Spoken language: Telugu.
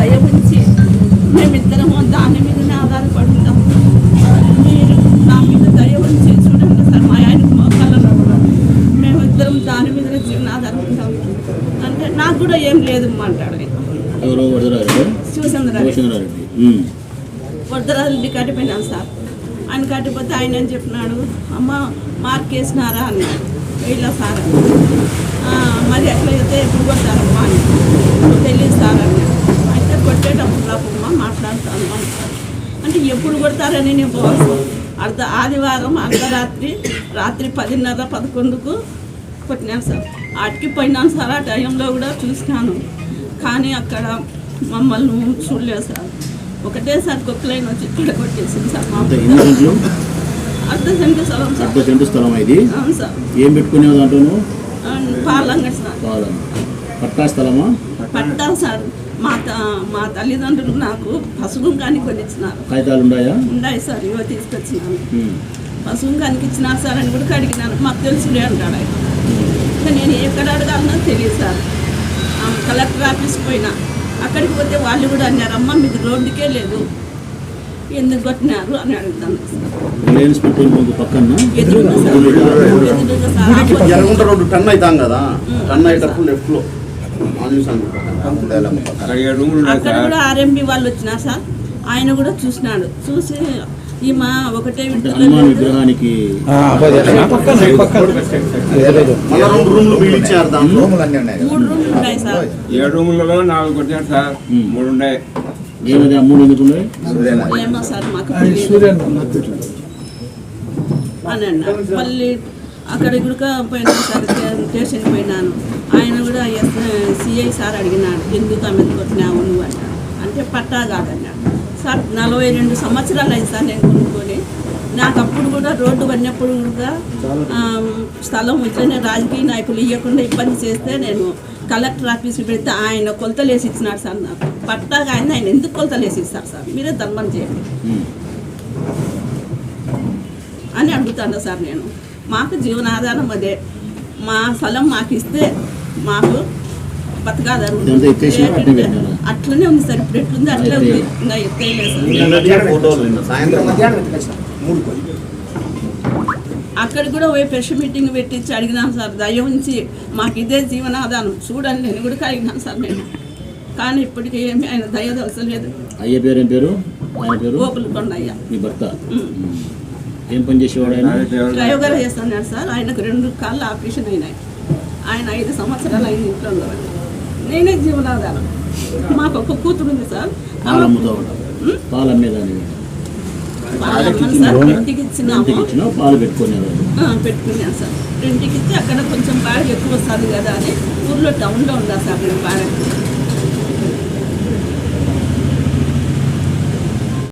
దయ మేము మేమిద్దరము దాని మీదనే ఆధారపడి మీరు నా మీద దయ ఉంచి చూడండి సార్ మా ఆయనకు మోకాలలో కూడా మేము ఇద్దరం దాని మీదనే జీవనాధారం ఆధారపడతాం అంటే నాకు కూడా ఏం లేదమ్మా అంటాడు ఎవరో వరదరారెడ్డి వరదరారెడ్డి కట్టిపోయినాం సార్. ఆయన కట్టిపోతే ఆయన ఏం చెప్పినాడు? అమ్మ మార్క్ వేసినారా అన్నాడు. వీళ్ళ సార్. మరి ఎట్లయితే ఎప్పుడు కొడతారమ్మా? అని మాట్లాడతాను అన్నాడు అంటే ఎప్పుడు కొడతారని నేను పోవాలి అర్ధ ఆదివారం అర్ధరాత్రి రాత్రి పదిన్నర పదకొండుకు కొట్టినాను సార్. ఆటికి పోయినాను సార్ ఆ టైంలో కూడా చూసినాను. కానీ అక్కడ మమ్మల్ని చూడలేదు సార్. ఒకటేసారి కుక్కలైన వచ్చి ఇక్కడ కొట్టేసింది సార్ మా అర్ధ సెంటు స్థలం సార్. అర్ధ సెంటు స్థలం ఇది. అవును సార్. ఏం పెట్టుకునేది పాలంగడి సార్. పాలన పట్టా స్థలమా? పట్టాం సార్. మా త మా తల్లిదండ్రులు నాకు పసుపు కానీ కొనిచ్చినారు. కాగితాలు ఉన్నాయా ఉన్నాయి సార్ ఇవో తీసుకొచ్చినాను. ఉమ్. పశువు కనికి ఇచ్చినారు సార్ అని కూడా అడిగినాను మాకు తెలుసులే అంటాడు ఆయన. ఇంకా నేను ఎక్కడ అడగాలనో తెలియదు సార్. కలెక్టర్ ఆఫీస్ పోయినా. అక్కడికి పోతే వాళ్ళు కూడా అన్నారు అమ్మ మీకు రోడ్డుకే లేదు. ఎందుకు కొట్టినారు? అని అడుగుతాను సార్. రిలయన్స్ పెట్రోల్ బంక్ పక్కన. ఎదురుగా సార్. ఎదురుగా. టర్న్ అవుతాం కదా. టర్న్ అయ్యేటప్పుడు లెఫ్ట్లో ఆంజనేయ అక్కడ కూడా ఆర్ఎంబి వాళ్ళు వచ్చినారు సార్ ఆయన కూడా చూసినాడు. చూసి ఈమె ఒకటే కదా మూడు రూమ్లు ఉన్నాయి సార్. ఏడు రూములలో నాలుగు కొట్టారు సార్. ఉమ్. మూడు ఉన్నాయి. ఏమది ఎందుకు మళ్ళీ అక్కడ కూడా పోయినాను సార్ స్టే- స్టేషన్ పోయినాను. ఆయన కూడా ఎస్ సిఐ సార్ అడిగినాడు ఎందుకు ఆమె కొట్టినావు నువ్వు అన్నాడు అంటే పట్టా కాదన్నాడు. సార్ నలభై రెండు సంవత్సరాలు అయింది సార్ నేను కొనుక్కొని. నాకు అప్పుడు కూడా రోడ్డు పడినప్పుడు కూడా స్థలం ఇట్లనే రాజకీయ నాయకులు ఇవ్వకుండా ఇబ్బంది చేస్తే నేను కలెక్టర్ ఆఫీస్కి పెడితే ఆయన కొలతలు వేసి ఇచ్చినాడు సార్ నాకు. పట్టాగా ఆయన ఆయన ఎందుకు కొలతలు వేసి ఇస్తారు సార్? మీరే ధర్మం చేయండి. అని అడుగుతాను సార్ నేను. మాకు జీవనాధారం అదే. మా స్థలం మాకు ఇస్తే మాకు బతకాదారు? అట్లనే ఉంది సార్. ఇప్పుడు ఎట్లుంది అట్లే ఉంది. ఇంకా అక్కడ కూడా పోయి ప్రెషర్ మీటింగ్ పెట్టించి అడిగినాను సార్. దయ ఉంచి మాకు ఇదే జీవనాధారం. చూడండి నేను కూడా అడిగినాను సార్ నేను. కానీ ఇప్పటికీ ఏమి ఆయన దయ దలసలేదు అయ్య పేరు ఏం పేరు? ఆయన పేరు? గోపులు కొండయ్య మీ భర్త. ఏం పని చేసేవాడు ఆయన డ్రైవర్ చేస్తున్నాడు సార్. ఆయనకు రెండు కాళ్ళు ఆపరేషన్ అయినాయి. ఆయన ఐదు సంవత్సరాలు అయింది ఇంట్లో నేనే జీవనాధారం. మాకు ఒక కూతురు ఉంది సార్. పాలు అమ్ముతూ ఉంటాం అమ్మేదాన్ని పెట్టుకునేవాడు పెట్టుకున్నాను సార్. ఇంటికి ఇచ్చి అక్కడ కొంచెం బాగా ఎక్కువ వస్తుంది కదా అని ఊర్లో టౌన్లో ఉందా సార్ నేను బాగా